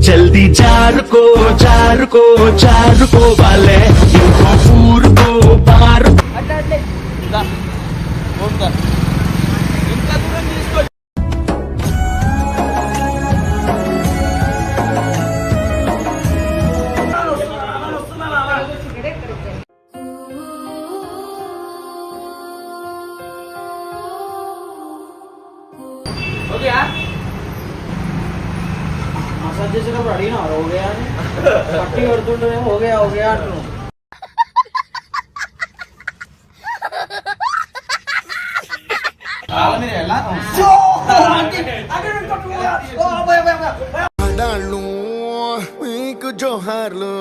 जल्दी चार को चार को चार को वाले। को पार। ఓకే మసాజ్ చేసేటప్పుడు అడిగినా ఓగే అని పట్టి కొడుతుంటే ఓగే ఓగే అంటున్నావు కాళ్ళ మీద ఎలా ఆడాళ్ళు మీకు జోహార్లు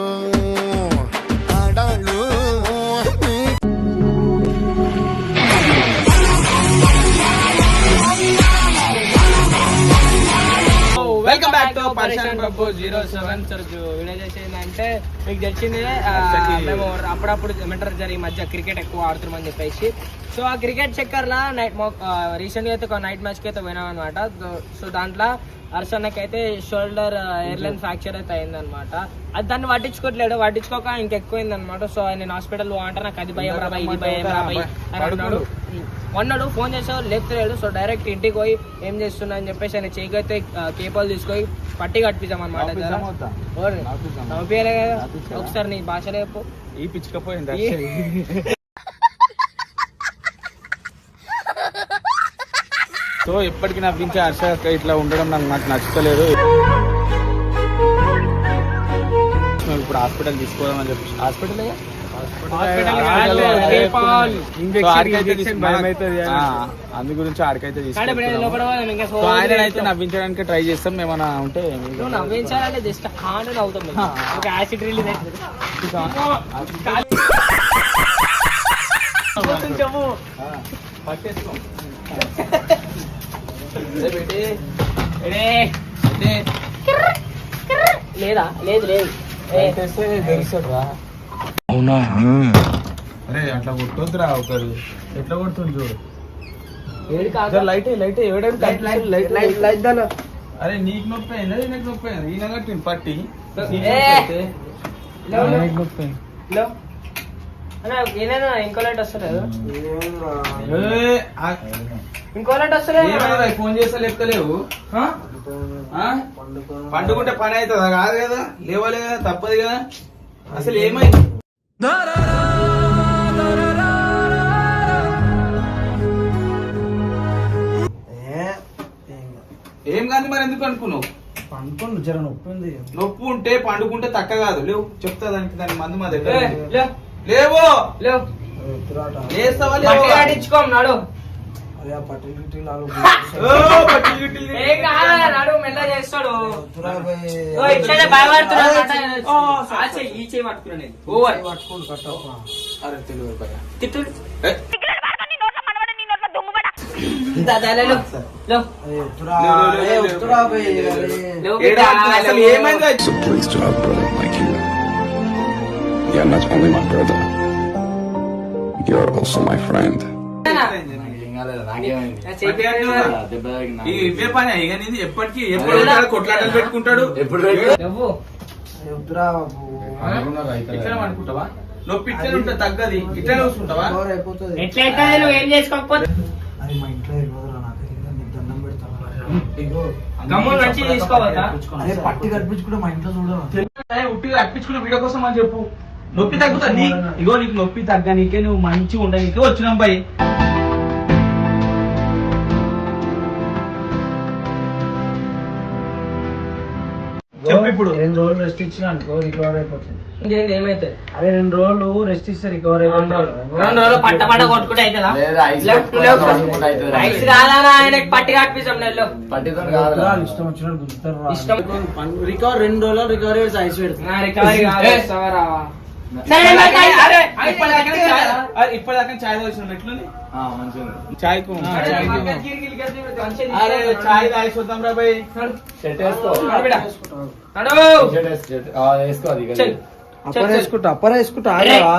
పర్షన్ బాబు జీరో సెవెన్ వీడియో చేసేదంటే మీకు తెలిసిందే మేము అప్పుడప్పుడు ఏమంటారు ఈ మధ్య క్రికెట్ ఎక్కువ ఆడుతున్నామని చెప్పేసి సో ఆ క్రికెట్ చక్కర్ లా నైట్ రీసెంట్గా అయితే ఒక నైట్ మ్యాచ్కి అయితే పోయినాం అనమాట సో దాంట్లో హర్షన్నకి అయితే షోల్డర్ ఎయిర్లైన్ ఫ్రాక్చర్ అయితే అయిందనమాట అది దాన్ని పట్టించుకోవట్లేడు పట్టించుకోక ఇంకెక్కువైంది అనమాట సో నేను హాస్పిటల్ అంటే నాకు అది భయం రాబాయి ఇది భయం రాబాయి అని అన్నాడు. మొన్నడు ఫోన్ చేసావు లేపుతలేడు. సో డైరెక్ట్ ఇంటికి పోయి ఏం చేస్తున్నా అని చెప్పేసి ఆయన చేయికి అయితే కేపాలు తీసుకొని పట్టి కట్టించాం అనమాట కదా. ఒకసారి నీ భాషలో చెప్పు ఈ పిచ్చుకపోయింది సో ఎప్పటికీ నవ్వించే హర్ష అక్క ఇట్లా ఉండడం నాకు నాకు నచ్చలేదు. మేము ఇప్పుడు హాస్పిటల్ తీసుకోదామని చెప్పి హాస్పిటల్ అందు గురించి ఆడికైతే ఆయన అయితే నవ్వించడానికి ట్రై చేస్తాం. ఏమైనా ఉంటే పట్టేసుకో. లేదా లేదు లేదు. ఏ, అవునా? అరే అట్లా కొట్టొద్దురా ఒకరు. ఎట్లా కొడుతుంది చూడు. లైట్ లైట్ ఎవడానికి లైట్ లైట్ లైట్ దాని. అరే నీకు నొప్పి అయిందా ఈయనకు నొప్పి. అయింది ఈయన కట్టింది పట్టి. నొప్పి అయింది. హలో అన్న ఏదైనా ఇంకో లైట్ వస్తలేదు? ఏ, ఆ- ఇంకో లైట్ వస్తలేదు? ఏమైందిరా, ఫోన్ చేస్తా లేపుతలేవు? పండుకుంటే పని అవుతుందా? కాదు కదా. లేవాలి కదా తప్పదు కదా. అసలు ఏమైంది? ఏం? కాదు మరి ఎందుకు అనుకున్నావు? పండుకోండి జర నొప్పి ఉంది. నొప్పి ఉంటే పండుకుంటే తక్క కాదు. లేవు చెప్తా దానికి దాని మందు మా దగ్గర. లేవు, లేవు. నాడు. నాడు మెల్ల చేస్తాడు. ఇట్లనే భయపడుతున్నాడు ఈ. ఓవర్. ఏమైంది? You're not only my brother, you're also my friend. ఇవే పని ఇక నీది ఎప్పటికీ ఎప్పుడు ఉంటాడు, కొట్లాటలు పెట్టుకుంటాడు లేవు. ఇట్లా అనుకుంటావా నొప్పి ఇట్లనే ఉంటుంది తగ్గది ఇట్లనే చూసుకుంటావా ఎట్లయితే నువ్వు ఏం చేసుకోకపోతే గమ్మున మంచి తీసుకోవద్దా పట్టి కనిపించుకుంటే మా ఇంట్లో చూడరా ఉట్టిగా వీడియో కోసం అని చెప్పు నొప్పి తగ్గుతా నీ ఇగో నీకు నొప్పి తగ్గ నీకే నువ్వు మంచిగా ఉండ నీకే వచ్చినాం బాయ్ చెప్పు ఇప్పుడు. రెండు రోజులు రెస్ట్ ఇచ్చిన అనుకో రికవర్ అయిపోతుంది. ఇంకేంది ఏమైతే అరే రెండు రోజులు రెస్ట్ ఇస్తే రికవర్ అయిపోతుంది. రెండు రోజులు. పట్ట పట్ట కొట్టుకుంటే అవుతుందా లెఫ్ట్ లెఫ్ట్ ఐస్ కాదా ఆయనకి పట్టి కట్టించాం నేను వాళ్ళు ఇష్టం వచ్చినట్టు గుర్తారు ఇష్టం. రికవర్ రెండు రోజులు రికవరీ ఐస్ పెడుతుంది రికవరీ కాదు ఇప్పటిదాకా చాయ్- వచ్చిన ఎట్లుంది? చాయ్కు అరే, చాయ్కు. మగ్గ గిరి గిరి గిరి గిరి మంచిగా అరే తీసుకో. చాయ్ తాగి చూద్దాం రా. చెల్. అప్పర్ వేసుకుంటా అప్పర్ వేసుకుంటా. ఆగరా?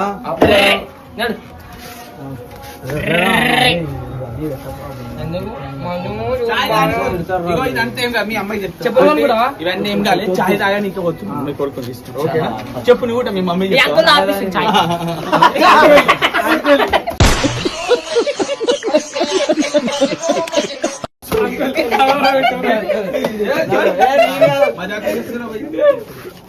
ఇవన్నీ ఏం కాదు చాయ్ తాగా నీకు వచ్చు మీ కొడుకు చెప్పు నువ్వు కూడా మీ మమ్మీ ఈ అంకుల్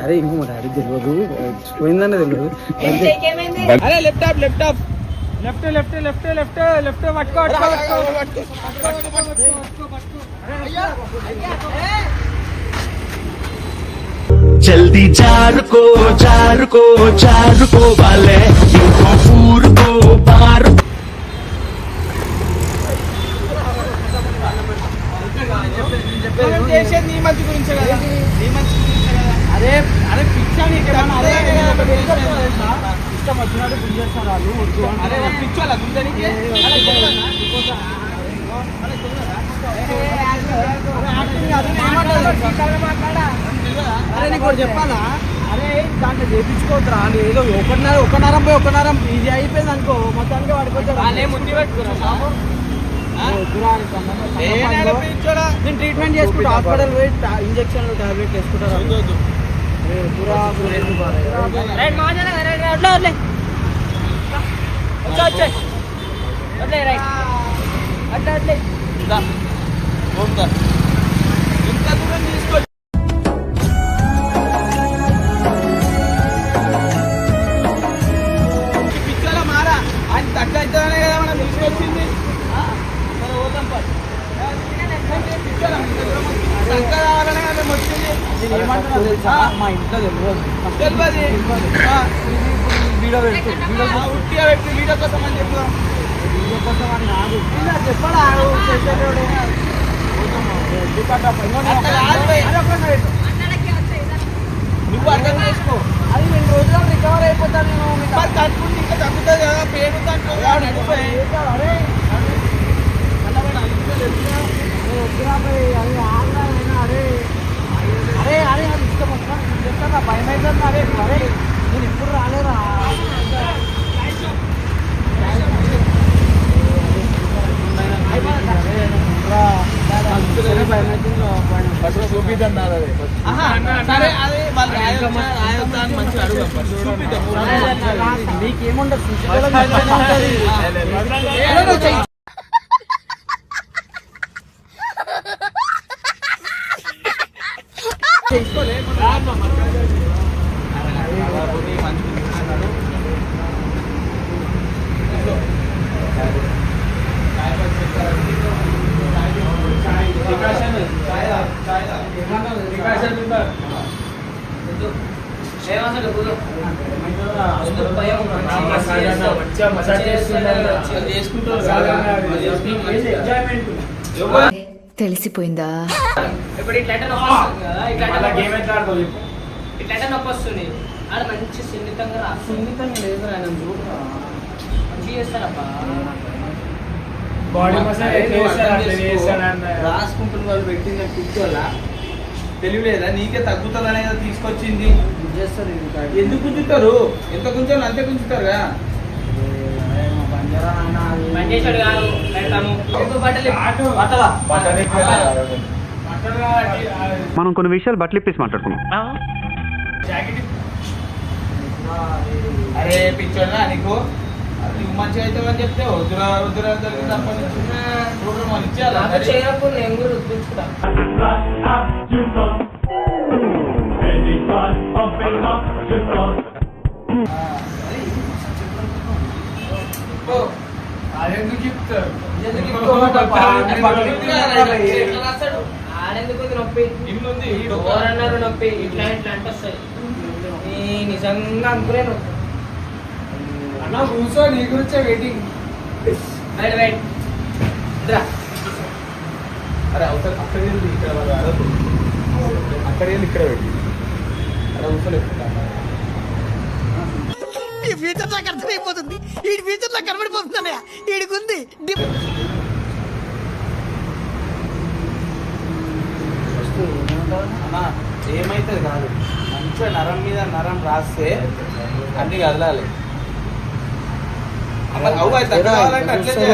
అరే ఇంకో మా డాడీ తెలియదు పోయిందనే తెలియదు అరే left top left left left left left left పట్టుకో जल्दी चार को चार को चार को वाले को पार। ఏదో ఒకటిన్నర ఒకన్నరం పోయి ఒకన్నరం ఇది అయిపోయింది అనుకో మొత్తానికి పిచ్చోడా? నేను ట్రీట్మెంట్ చేసుకుంటా. హాస్పిటల్ పోయి ఇంజక్షన్లు టాబ్లెట్ వేసుకుంటారు రైట్ మాజన రైట్ ఏమంటున్నా తెలుసా మా ఇంట్లో తెలియదు వీడియో పెడుతూ వీడియో ఉట్టిగా పెట్టి వీడియో కోసం అని చెప్తాం వీడియో కోసం అని కాదు చెప్పడా. నువ్వు అర్థం చేసుకో అది రెండు రోజుల్లో రికవర్ అయిపోతాను నేను మీకు మరి తట్టుకుంటే ఇంకా తగ్గుతుంది కదా పేరు తట్టుకోదు నడిపోయి అరే వద్దురా భయ్, అది ఆగ్రా అయినా, అరే అరే అరే అది ఇష్టం వస్తా చెప్తాను భయం అవుతుంది అరే అరే నేను ఇప్పుడు రాలేరా ఆహా, సరే అదే వాళ్ళు రాయొచ్చా రాయొద్దా అని మంచిగా అడుగు చూపిద్దాం నీకేముండదు ఏదో నువ్వు చెయ్యి. వాళ్ళు చేసుకుంటారు కదా. వాళ్ళు చేసుకుంటారు మంచిగా. తెలిసిపోయిందా? ఇప్పుడు ఇట్లా ఇట్లా నొప్పి వస్తుంది. ఆడ మంచి సున్నితంగా రా. సున్నితంగా లేదు ఆయన మంచిగా చేస్తారబ్బా. రాసుకుంటున్న వాళ్ళు పెట్టిన పిచ్చోళ్ళ తెలియలేదా? నీకే తగ్గుతుందనే కదా తీసుకొచ్చింది. ఎందుకు గుంజుతారు ఎంత గుంజాలో అంతే గుంజుతారు కదా అరే, కాదు? మనం కొన్ని విషయాలు బట్టలు ఇప్పేసి మాట్లాడుకున్నాం అరే నీకు? మంచిగా అయితే అని చెప్తే వద్దురా వద్దురా ప్రోగ్రామ్ ఇచ్చేయాలా చేయనప్పుడు నేను కూడా అదెందుకు చెప్తారు? ఎందుకు ఇప్పుకోమంటావు? ఎట్లా రాస్తాడు? ఆడెందుకు ఉంది నొప్పి? ఇల్లుంది ఎవరన్నారు నొప్పి ఇట్లా ఇట్లా అంటే వస్తాయి ఈ నిజంగా అనుకోలేను అన్న కూర్చో నీ గురించే వెయిటింగ్ వెయిట్ వెయిట్ ఇద్రా అరే అవసరం అక్కడ ఇక్కడ అక్కడ పెట్టి అక్కడ అవసరం ఈ ఫ్యూచర్ నాకు అర్థమైపోతుంది. ఈ ఫ్యూచర్ నాకు కనబడిపోతుందన్నయ్య ఈడికుంది అన్న ఏమైతుంది కాదు. మంచిగా నరం మీద నరం రాస్తే అన్ని కదలాలి. తక్కువ కావాలంటే అట్లే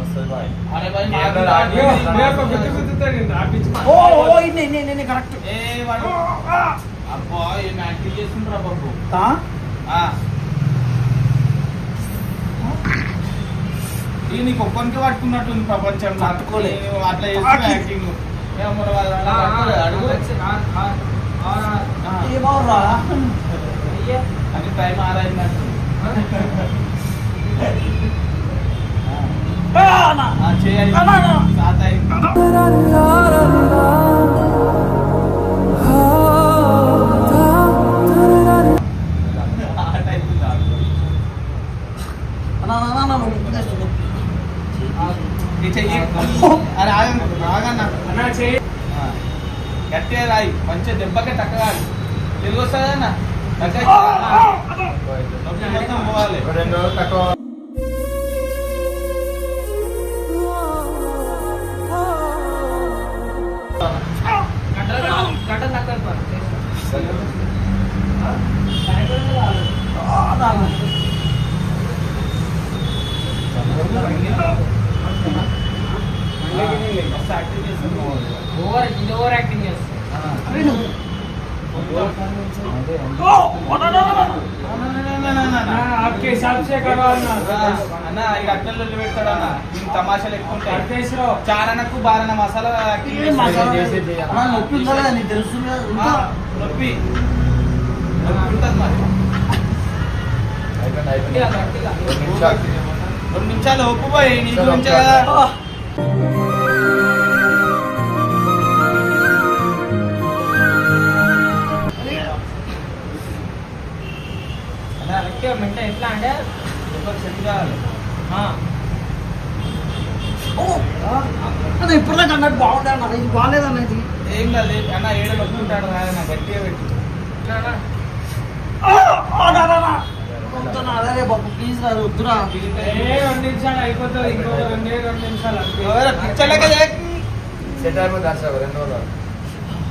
వస్తుంది బాయ్. అరే భయ్, మాకు ఏంటో రాదు. రాదు. ఓ ఓ ఇన్ని ఇన్ని కరెక్ట్ ఏ అబ్బా ఏం యాక్టింగ్ చేస్తుండ్రా బాబు. నీకు ఒక్కరికి పట్టుకున్నట్టుంది ప్రపంచం పట్టుకోలే. అట్లా చేస్తున్నా యాక్టింగ్ అని టైం చేయాలి. సాత అయింది. గట్టిగా రాయి మంచిగా దెబ్బకే టక్కగాలి తెలుగు వస్తుందన్నా టక్క నొప్పి తక్కువ తక్కువ మస్తు యాక్టింగ్ చేస్తున్నావు. ఓవర్ ఇది ఓవర్ యాక్టింగ్ చేస్తుంది आपके हिसाब से करो అన్న ఈ అట్టలు పెడతాడు అన్న దీని తమాషాలు ఎక్కువ ఉంటాయి చారణకు బారన మసాలా యాక్టింగ్ చేస్తాడు. నొప్పి ఉందా లేదా నీకు తెలుస్తుంది ఆ, నొప్పి నొప్పి ఉంటుంది మరి అయిపోయింది అయిపోయింది గట్టిగా రెండు నిమిషాలు ఒప్పుపోయి నీ గురించే కదా. మెంట ఎట్లా అంటే దెబ్బకి సెట్ కావాలి అది ఇప్పటిదాకా అన్నట్టు బాగుండే అన్న ఇది బాగాలేదన్న ఇది. ఏం లేదు అన్న ఏడలు ఒప్పుకుంటాడు ఆయన గట్టిగా పెట్టి ఇట్లానా? అదే బాబు ప్లీజ్ వద్దురా. రెండు రెండు.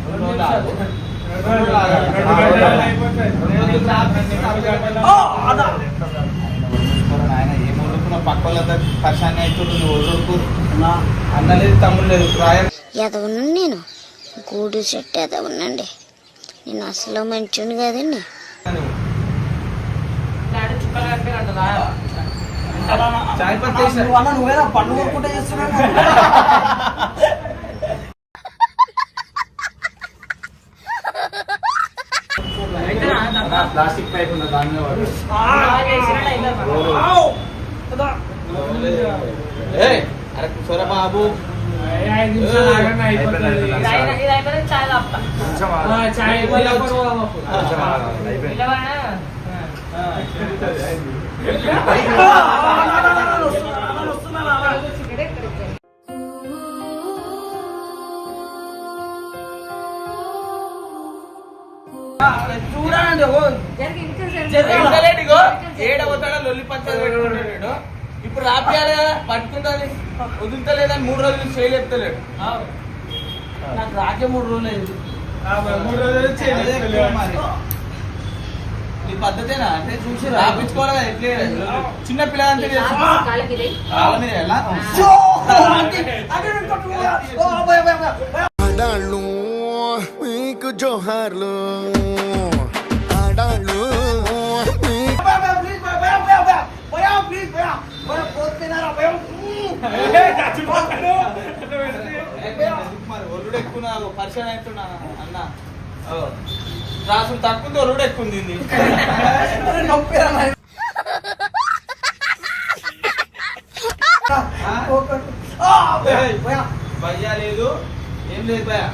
రెండు రోజులు. ఆయన ఏం పక్క వాళ్ళతో పరిశాన్ని అవుతుంది అన్న. లేదు తమ్ముడు లేదు రాయ. ఎదవను నేను. గూడు చెట్టు ఎదవనండి నేను అసలు మంచిని కదండి ఇట్లా అంటే చుక్కలు కనిపినట్టుందా? చాయ్ అన్న నువ్వేనా పండు కొనుక్కుంటే చేస్తున్నావు? ప్లాస్టిక్ పైప్ ఉన్న దాని అరే కూర్చోరా బాబు. చాయ్. అయిపోయింది. చూడండి ఓ జరగలేదు లొల్లి పంచాలు పెట్టుకుంటాడు ఇప్పుడు రాపియాలే కదా పట్టుకుంటుంది వదులుతలేదని మూడు రోజులు చేయలేపుతలేడు నాకు రాకే మూడు రోజులు అయింది మూడు రోజులు చేయలేదు ఈ పద్ధతేనా? అంటే చూసి రాపించుకోవాలి కదా? ఎట్లే చిన్న పిల్లలంటే ఆడాళ్ళు మీకు జోహార్లు. ఆడాళ్ళు ఎక్కువ పరిచయం అవుతున్నా అన్న. రాసులు తక్కువ ఒరుడు ఎక్కువ భయ్యా లేదు. ఏం లేదు భయ్యా.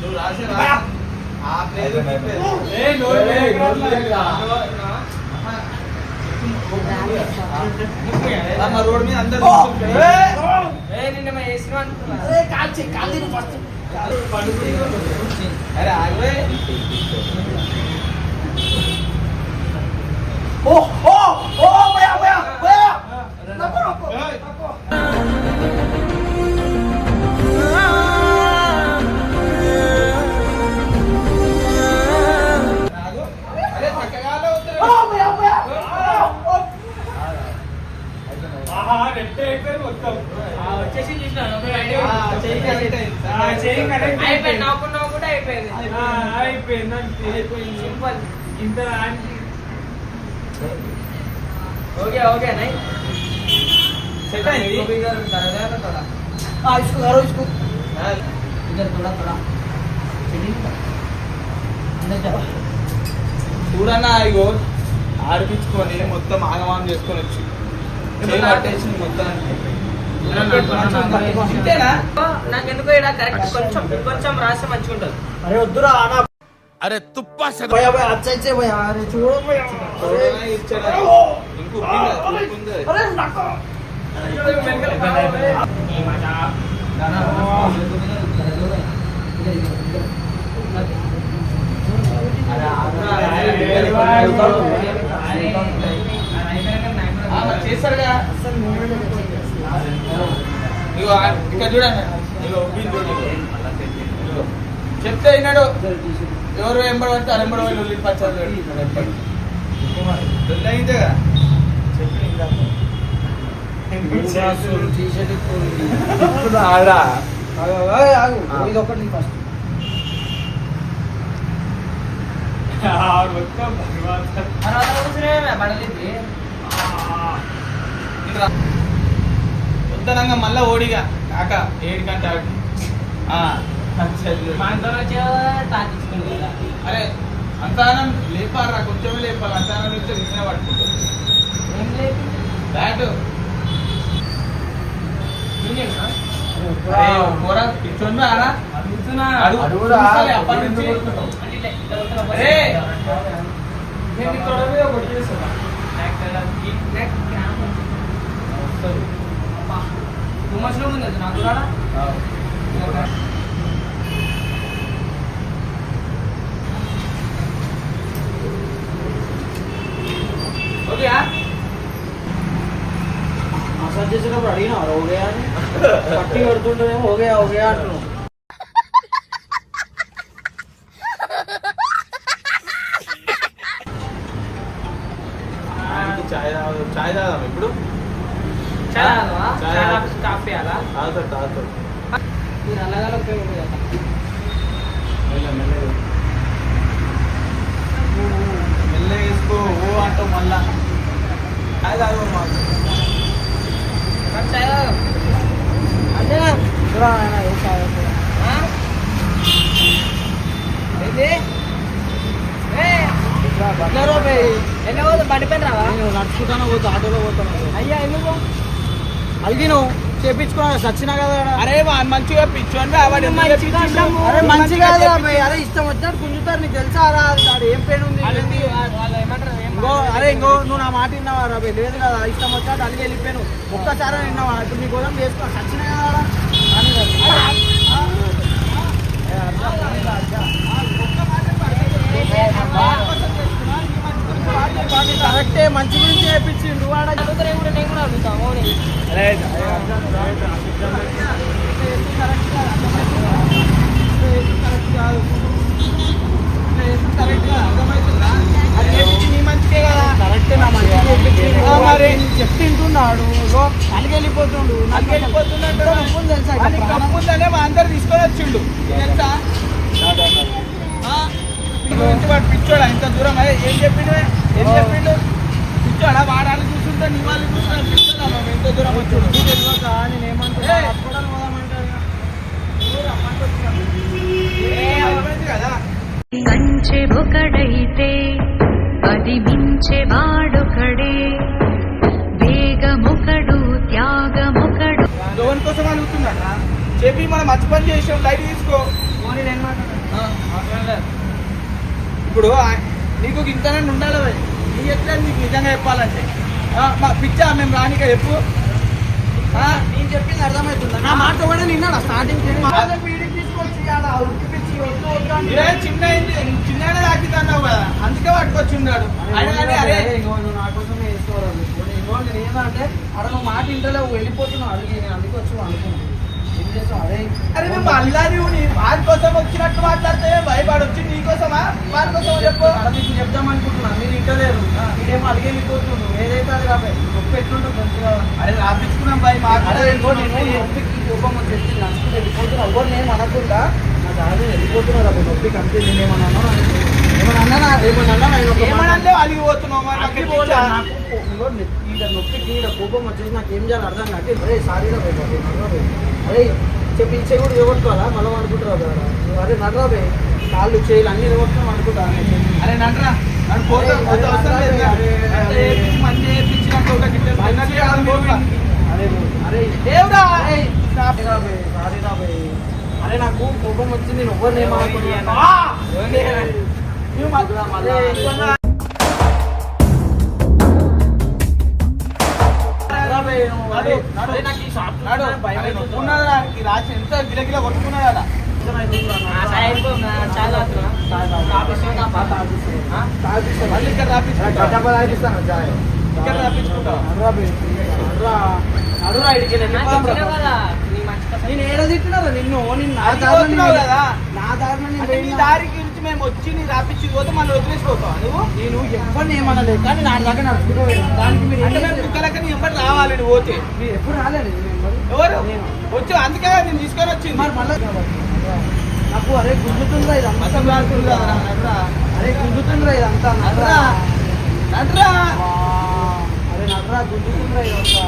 నువ్వు రాసే రా ఆప్ లేదు గీప్ లేదు. ఏయ్, నోరు ఏయ్, లేదు, నోరు నోరు లేదు. లేదు. అమ్మ రోడ్ మీద అందరూ ఆ, ఓకే ఓకే నై సెట్ అయింది. చూడన్నా ఇగో ఆడిపించుకొని మొత్తం ఆగమానం చేసుకొని వచ్చి. మొత్తానికి ఇంతేనా నాకు ఎందుకో ఇక్కడ కరెక్ట్ కొంచెం కొంచెం రాస్తే మంచిగా ఉంటుంది అరే వద్దురా అన్న అరే తుప్పా భయ భయ అచ్చే అరే చూడు? ఇంకో చేస్తారుగా ఇగో ఇక్కడ చూడండి. ఇగో ఇగో. చెప్తే విన్నాడు ఎవరు ఎంబడి పడితే అరెంబడి వాళ్ళు ఉల్లి పచ్చారు అయిందిగా ఆడా. ఇది ఒకటి ఫస్ట్ మొత్తం ఉత్తరంగా మళ్ళా ఓడిగా. కాక ఏడు గంట అరే అంతానం లేపారా? కొంచెమే లేపాలి. అంతానం బ్యాట్? కూర అడుగుతున్నా. అడుగు. అడుగురా. చూస్తాలే అప్పటి నుంచి. అరే. నేను ఒకటి చేస్తున్నా. లో ఉంది అది నాకు రాడా ఓకే మసాజ్ చేసేటప్పుడు అడిగినా అని. పట్టి అంటున్నావు. చాయ్ తాగు- చాయ్ తాగాం ఇప్పుడు? చాలా అలవా? చాలా. తాగుతాడు తాగుతాడు మీరు అలాగే ఉపయోగపడదు కదా. మెల్లగా వేసుకో. ఓ అంటావు మళ్ళా. చాయ్ తాగు మాకు. మరి చాయ్ తాగు. అంతేనా ఆ? ఏంది? ఏ, ఎట్లా పోతావు? బండి పైన రావా? నేను నడుచుకుంటాను పోతా? ఆటోలో పోతాను? అయ్యా ఎందుకు? అది చేపించుకున్నా సచ్చినా కదా. అరే మంచిగా ఎందుకు మంచిగా. అరే ఇష్టం వచ్చినట్టు గుంజుతారు నీకు తెలుసా రా ఏం పెయిన్ ఉంది అరే ఇంకో నువ్వు నా మాట విన్నావా రాబే లేదు కదా ఇష్టం వచ్చినట్టు అడిగి వెళ్ళిపోయాను ఒక్కసారి విన్నావా ఇప్పుడు నీ కోసం చేసుకో సచిన కదా. అని కరెక్టే మంచి గురించి చేయించిండు వాడ అడుగుతారు కూడా నేను కూడా. ఆ, మరి. చెప్తుంటున్నాడు. నాకు వెళ్ళిపోతున్నట్టు నొప్పులు తెలుసా అని కప్పుందనే మా అందరు తీసుకొని వచ్చిండు. తెలుసా? గురించి వాడు పిచ్చోడా ఇంత దూరం అదే ఏం చెప్పిండు? ఏం చెప్పిండు పిచ్చోడా వాడాలి చూస్తుంటే నీ వాళ్ళు చూస్తుంటే పిచ్చోడా ఎంత దూరం వచ్చాడు నేను ఏమంటున్నా హాస్పిటల్ కంచె ఒకడైతే అది మించే వాడొకడే. వేగమొకడు త్యాగమొకడు. లోన్ కోసం అడుగుతున్నా చెప్పి మనం మంచి పని చేసాం లైట్ తీసుకో ఇప్పుడు నీకు ఇంతనే ఉండాలి. నీ ఎట్లా నీకు నిజంగా చెప్పాలంటే. మా పిచ్చా మేము రానిక చెప్పు. ఆ? నేను చెప్పింది అర్థమవుతుందా? నా మాట కూడా నిన్నాడు స్టార్టింగ్ చిన్న చిన్ననే తాకితున్నావు కదా. అందుకే వేసుకోవాలి ఇంకో నేను ఏంటంటే అక్కడ మాట ఇంటలేవు వెళ్ళిపోతున్నావు. అడిగి నేను అందుకే వచ్చి అనుకున్నాను అరే మేము అల్లారి వారి కోసం వచ్చినట్టు మాట్లాడితే భయపడి వచ్చి నీ కోసమా? వారి కోసం చెప్పు. మీకు చెప్దాం అనుకుంటున్నాను మీరు ఇంటలేరు మీరేమో అడిగి వెళ్ళిపోతున్నాడు ఏదైతే అది రాబాయి నొప్పి ఎట్లుంటుంది మంచిగా అరే రాపించుకున్నాం భయ నొప్పికి కోపం వచ్చేసి నడుచుకుంటూ వెళ్ళిపోతున్నా ఎవరు నేను అనకుండా. నా దారి వెళ్ళిపోతున్నారు? అప్పుడు నొప్పికి అంతే నేను ఏమన్నా అన్నా ఏమన్నా అన్నా ఏమన్నా అన్నా నేను ఒక మాట- ఏమనంటే అలిగిపోతున్నావు మరి మాకు అగ్గి ఎట్లా పోలే, ఇచ్చా? నాకు. కో- ఇంకో నె- ఈడ కోపం వచ్చేసి నాకు ఏం చేయాలి అర్థం కాదు. అరే సారీ రా భయ్ బాబు, నడరా భయ్. అరే చెప్పి ఇచ్చే కూడా ఇవ్వట్టుకోవాలా మళ్ళీ అనుకుంటారా కదా అరే నడరా భయ్ కాళ్ళు చేయాలి అన్ని ఇవ్వట్టున్నాం అనుకుంటా అరే నడరా. అరే, నాకు కోపం వచ్చింది! నువ్వు మళ్ళా- ఎంత గిలగిల కొట్టుకున్నది? మళ్ళీ ఇక్కడ ఇక్కడ రాపించుకుంటా. నేను ఏడ తిట్టినారా నిన్ను నిన్ను నా. దారి గురించి మేము వచ్చి నీ రాపించి పోతే మళ్ళీ వదిలేసిపోతావా నువ్వు నేను ఎవరిని ఏమనలేదు కానీ నా దగ్గర. దానికి మీరు అంటే మేము నీ ఎంబడి రావాలి నువ్వు పోతే మీరు ఎప్పుడు రాలేదు. ఎవరు నేను. వచ్చి అందుకే నేను తీసుకొని వచ్చింది మరి మళ్ళీ నాకు అరే గుంజుతుందా ఇది అంతా రాకుండా. అరే గుంజుతుందిరా ఇదంతా నడ్రా. నడ్రా నడ్రా. వా, అరే నడ్రా గుంజుతుందిరా ఇదంతా